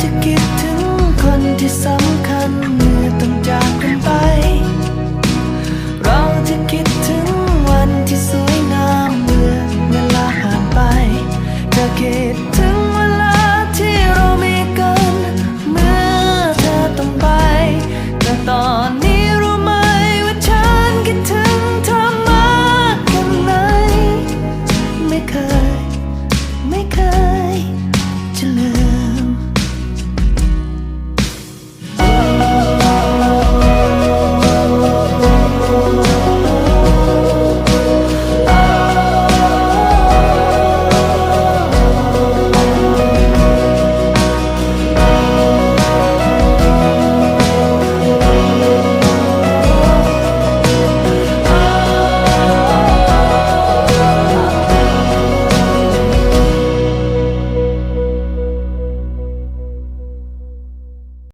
ที่คิดถึงคนที่สำคัญเมื่อต้องจากกันไป เราจะคิดถึงวันที่สวยงามเมื่อเวลาผ่านไปจะคิด